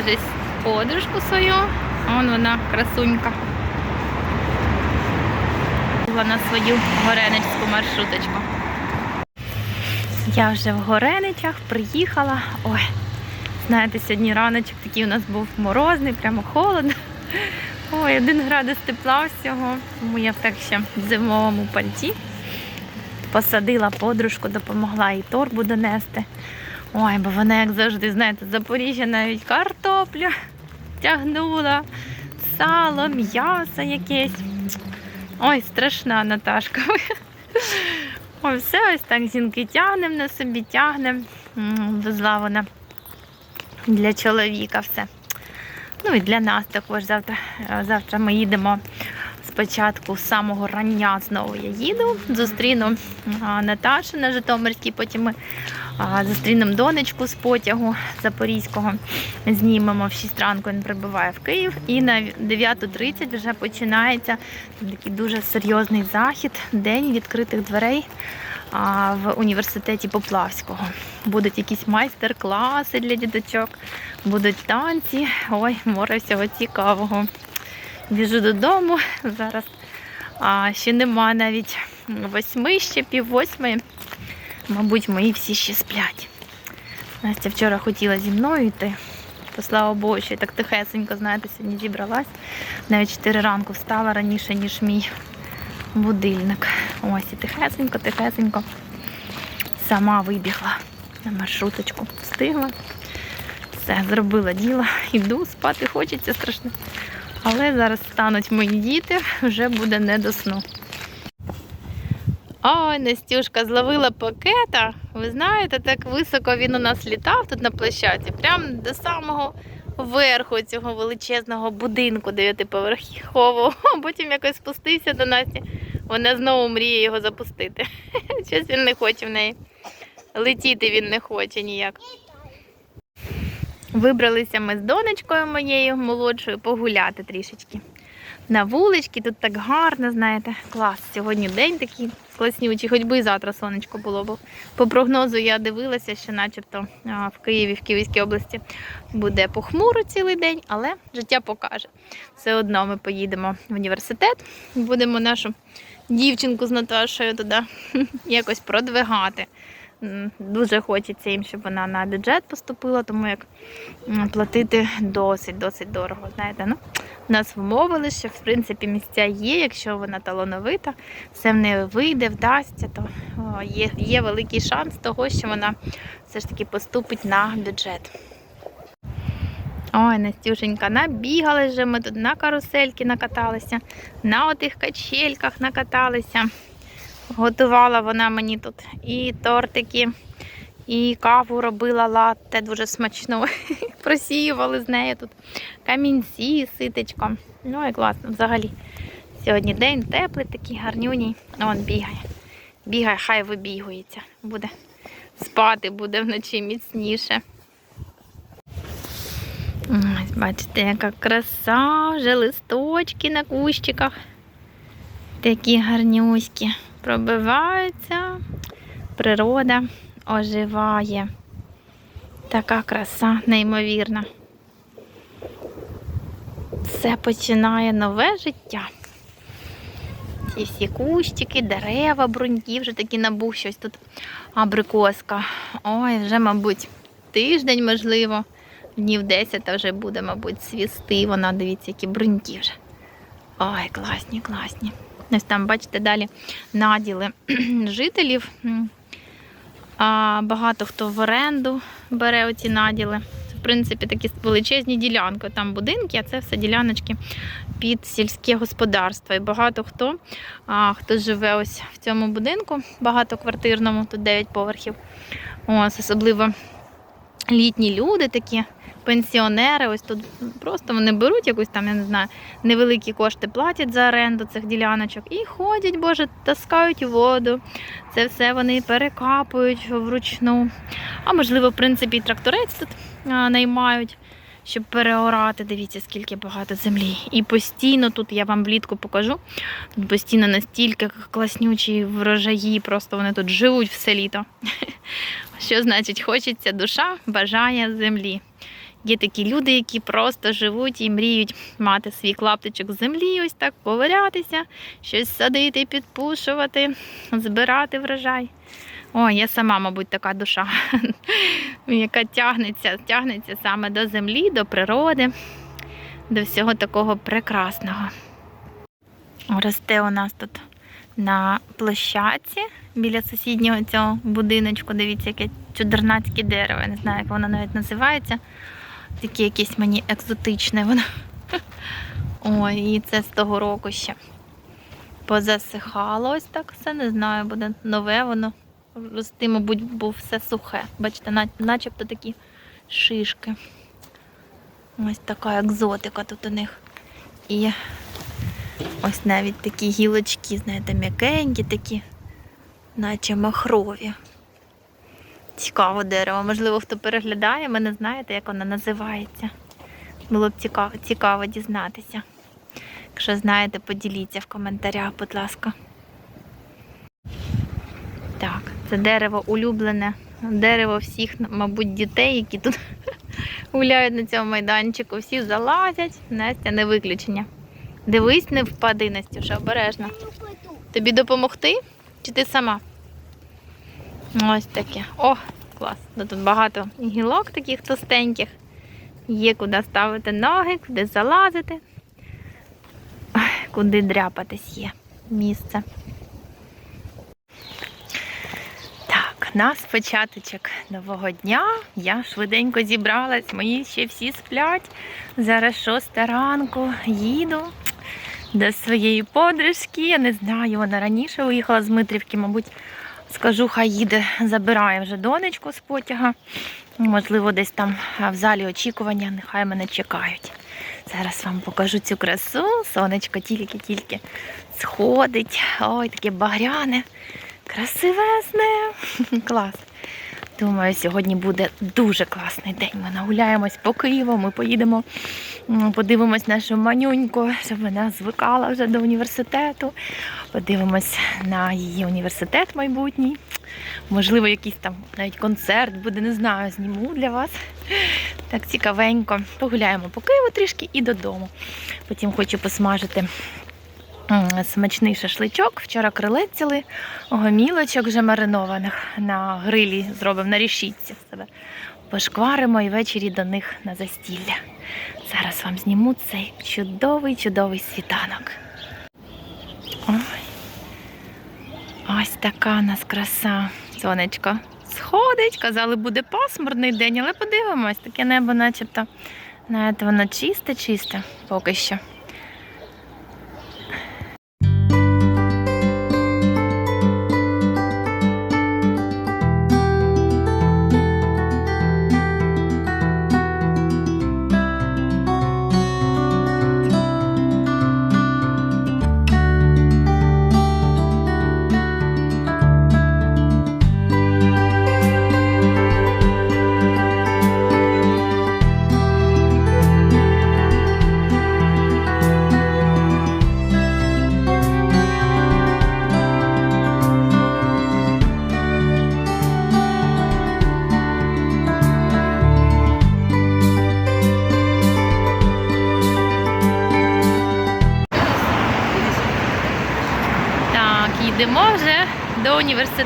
Зустріла подружку свою. Вон вона красунька. На свою гореничську маршруточку. Я вже в Гореничах приїхала. Ой, знаєте, сьогодні раночок такий у нас був морозний, прямо холодно. Ой, один градус тепла всього, тому я так ще в зимовому пальті. Посадила подружку, допомогла їй торбу донести. Ой, бо вона, як завжди, знаєте, Запоріжжя навіть картоплю тягнула, сало, м'ясо якесь. Ой, страшна Наташка. Ой, все ось так жінки тягнемо на собі, тягнемо. Везла вона для чоловіка все. Ну і для нас також завтра. Е, Завтра ми їдемо спочатку з самого рання знову я їду. Зустріну Наташу на Житомирській, потім ми зустрінемо донечку з потягу Запорізького. Знімемо в 6 ранку, він прибуває в Київ. І на 9.30 вже починається такий дуже серйозний захід, день відкритих дверей в університеті Поплавського. Будуть якісь майстер-класи для діточок, будуть танці. Ой, море всього цікавого. Біжу додому. Зараз а, ще нема навіть восьми, ще пів восьмої. Мабуть, мої всі ще сплять. Настя вчора хотіла зі мною йти. То слава Богу, що я так тихесенько, знаєте, сьогодні зібралась. Навіть 4 ранку встала раніше, ніж мій будильник. Ось і тихесенько, тихесенько. Сама вибігла на маршруточку. Встигла. Все, зробила діло. Іду, спати хочеться страшно. Але зараз стануть мої діти, вже буде не до сну. Ой, Настюшка зловила пакета. Ви знаєте, так високо він у нас літав тут на площаді, прямо до самого верху цього величезного будинку дев'ятиповерхового. Потім якось спустився до Насті. Вона знову мріє його запустити. Щось він не хоче в неї. Летіти він не хоче ніяк. Вибралися ми з донечкою моєю молодшою погуляти трішечки. На вулички, тут так гарно, знаєте, клас. Сьогодні день такий класнючий, хоч би і завтра сонечко було. Бо по прогнозу я дивилася, що начебто в Києві, в Київській області буде похмуро цілий день, але життя покаже. Все одно ми поїдемо в університет, будемо нашу дівчинку з Наташою туди якось продвигати. Дуже хочеться їм, щоб вона на бюджет поступила, тому як платити досить, досить дорого. Знаєте, ну нас вмовили, що в принципі місця є, якщо вона талановита, все в неї вийде, вдасться, то є, є великий шанс того, що вона все ж таки поступить на бюджет. Ой, Настюшенька, набігали вже ми тут на карусельки накаталися, на отих качельках накаталися. Готувала вона мені тут і тортики, і каву робила латте дуже смачно. Просіювали з нею тут камінці, ситечко. Ну і класно взагалі. Сьогодні день теплий, такий гарнюній. Он бігає. Бігає, хай вибігується. Буде спати, буде вночі міцніше. Ось, бачите, яка краса, вже листочки на кущиках. Такі гарнюські. Пробиваються, природа оживає. Така краса неймовірна. Все починає нове життя. Ці всі кущики, дерева, бруньки, вже такі набух щось тут абрикоска. Ой, вже, мабуть, тиждень, можливо, днів 10 та вже буде, мабуть, свісти. Вона, дивіться, які бруньки вже. Ой, класні, класні. Ось там, бачите, далі наділи жителів. Багато хто в оренду бере оці наділи. Це, в принципі, такі величезні ділянки. Там будинки, а це все діляночки під сільське господарство. І багато хто, хто живе ось в цьому будинку, багатоквартирному, тут 9 поверхів. Ось, особливо літні люди такі. Пенсіонери, ось тут просто вони беруть якусь там, я не знаю, невеликі кошти платять за оренду цих діляночок і ходять, боже, таскають воду. Це все вони перекапують вручну. А можливо, в принципі, і тракторець тут наймають, щоб переорати. Дивіться, скільки багато землі. І постійно тут я вам влітку покажу. Тут постійно настільки класнючі врожаї, просто вони тут живуть все літо. Що значить, хочеться душа, бажає землі. Є такі люди, які просто живуть і мріють мати свій клаптичок землі, ось так повалятися, щось садити, підпушувати, збирати врожай. О, я сама, мабуть, така душа, яка тягнеться, тягнеться саме до землі, до природи, до всього такого прекрасного. Росте у нас тут на площадці біля сусіднього цього будиночку. Дивіться, яке чудернацьке дерево. Я не знаю, як воно навіть називається. Таке якесь мені екзотичне воно. Ой, і це з того року ще позасихало ось так все. Не знаю, буде нове воно. Рости, мабуть, був все сухе. Бачите, начебто такі шишки. Ось така екзотика тут у них. І ось навіть такі гілочки, знаєте, м'якенькі такі, наче махрові. Цікаво дерево. Можливо, хто переглядає, ви не знаєте, як воно називається. Було б цікаво, цікаво дізнатися. Якщо знаєте, поділіться в коментарях, будь ласка. Так, це дерево улюблене. Дерево всіх, мабуть, дітей, які тут гуляють на цьому майданчику. Всі залазять. Настя не виключення. Дивись, не впади, Настюша, обережно. Тобі допомогти? Чи ти сама? Ось таке. О, клас. Ну, Тут багато гілок таких товстеньких. Є куди ставити ноги, куди залазити, куди дряпатись є місце. Так, нас початочок нового дня. Я швиденько зібралась, мої ще всі сплять. Зараз шоста ранку їду до своєї подружки. Я не знаю, вона раніше виїхала з Дмитрівки, мабуть, скажу, хай їде, забирає вже донечку з потяга. Можливо, десь там в залі очікування, нехай мене чекають. Зараз вам покажу цю красу. Сонечко тільки-тільки сходить. Ой, таке багряне, красивесне. Клас. Думаю, сьогодні буде дуже класний день. Ми нагуляємось по Києву, ми поїдемо, подивимось нашу манюньку, щоб вона звикала вже до університету. Подивимось на її університет майбутній. Можливо, якийсь там навіть концерт буде, не знаю, зніму для вас. Так цікавенько. Погуляємо по Києву трішки і додому. Потім хочу посмажити смачний шашличок. Вчора крилець ціли, гомілочок вже маринованих на грилі зробимо на рішітці себе. Пошкваримо і ввечері до них на застілля. Зараз вам зніму цей чудовий, чудовий світанок. Ой. Ось така у нас краса. Сонечко сходить. Казали, буде пасмурний день, але подивимось, таке небо начебто. Знаєте, воно чисте-чисте поки що.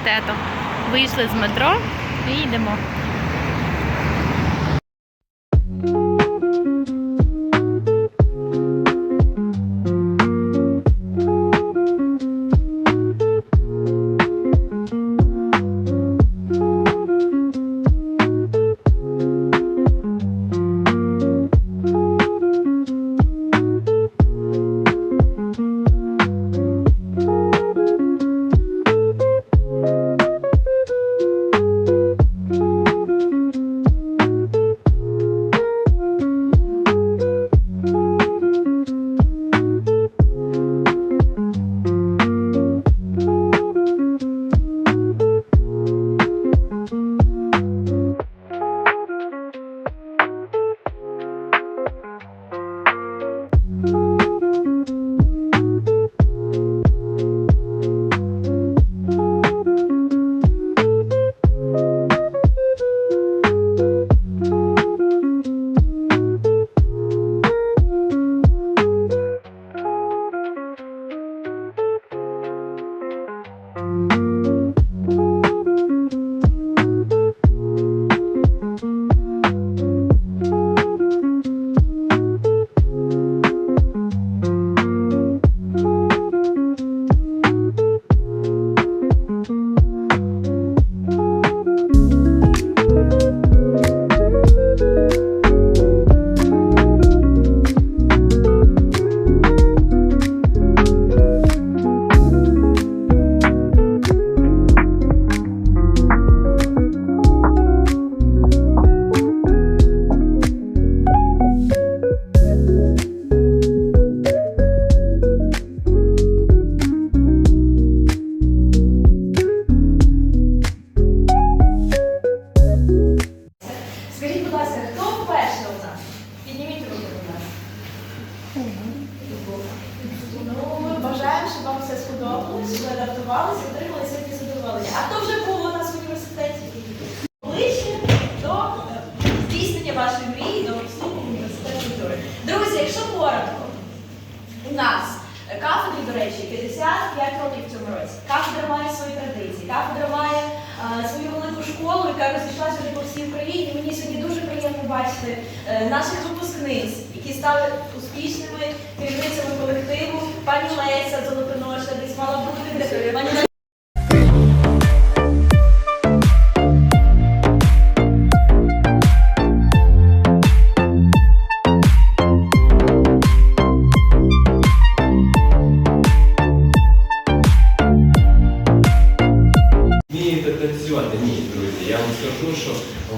Університету. Вийшли з метро і йдемо. Традиції, кафедра е, свою велику школу, яка розійшлася вже по всій Україні. Мені сьогодні дуже приємно бачити е, наших випускниць, які стали успішними керівницями колективу. Пані Леся Золотоноша, десь мала бути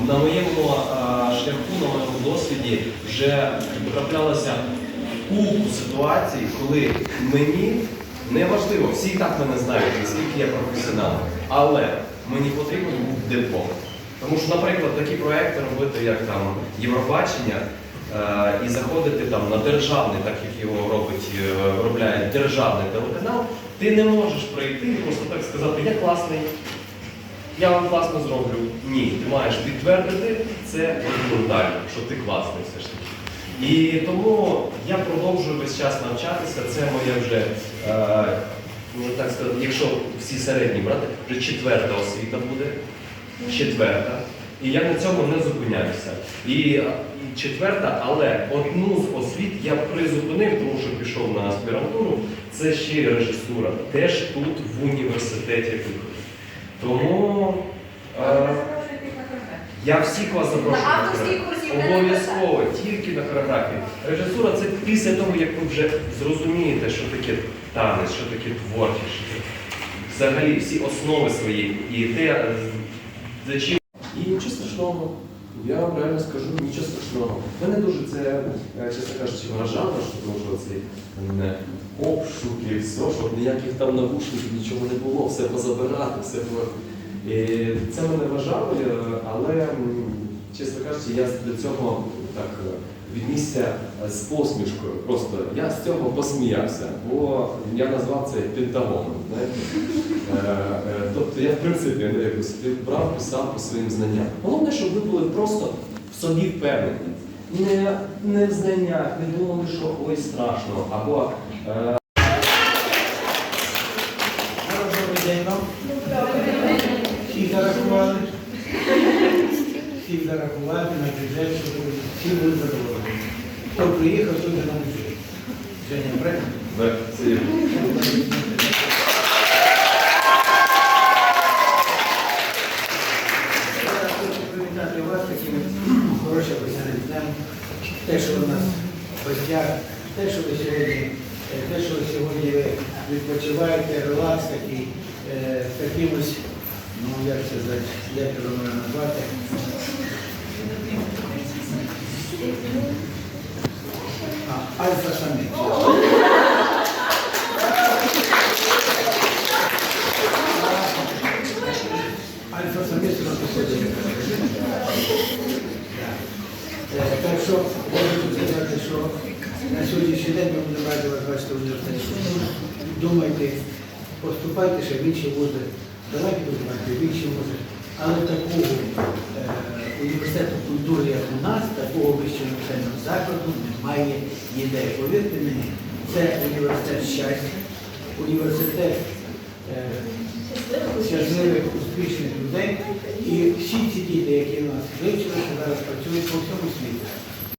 на моєму шляху, на моєму досвіді вже траплялося купу ситуацій, коли мені неважливо, всі так мене знають, наскільки я професіонал, але мені потрібен був диплом. Тому що, наприклад, такі проекти робити, як там Євробачення, е, і заходити там на державний, так як його робить, е, виробляє державний телеканал, ти не можеш прийти і просто так сказати, я класний, я вам класно зроблю. Ні, ти маєш підтвердити це документально, що ти класний все ж таки. І тому я продовжую весь час навчатися. Це моя вже, е, можна так сказати, якщо всі середні брати, вже четверта освіта буде. Четверта. І я на цьому не зупиняюся. І, четверта, але одну з освіт я призупинив, тому що пішов на аспірантуру. Це ще й режисура, теж тут в університеті. Тому е, я всіх вас запрошую. На хореографію. Обов'язково, тільки на хореографії. Режисура це після того, як ви вже зрозумієте, що таке танець, що таке творчість, що таке взагалі всі основи свої і те, е, за чим. І нічого страшного. Я вам реально скажу, нічого страшного. Мене дуже це, е, чесно кажучи, вражало, що тому що е, обшуки, все, щоб ніяких там навушників, нічого не було, все позабирати, все було. І це мене вражало, е, але, чесно кажучи, я до цього так е, віднісся е, з посмішкою. Просто я з цього посміявся, бо я назвав це пентагоном. Знаєте? Е, Тобто я, в принципі, не якось брав, писав по своїм знанням. Головне, щоб ви були просто в собі впевнені. Не, не в знаннях, не думали, що ой страшно, або е, Добрий день вам. Всіх зарахувати на бюджет, щоб всі були задоволені. Хто приїхав, той вже на бюджет. Женя, правильно? привітати вас таким хорошим веселим. Те, що у нас в гостях, те, що ви сьогодні, е, те, що ви сьогодні ви відпочиваєте, релакс такий, е, з такимось, ну як це як його назвати. А, альфа-самець. Альфа-самець у нас. Е, Так що хочу сказати, що на сьогоднішній день ми будемо раді вас бачити в університеті. Думайте, поступайте ще в інші вузи, давайте поступайте в інші вузи. Але такого е, університету культури, як у нас, такого вищого навчального закладу немає ніде. Повірте мені, це університет щастя, університет е, щасливих, успішних людей. І всі ці діти, які в нас вивчилися, зараз працюють по всьому світу.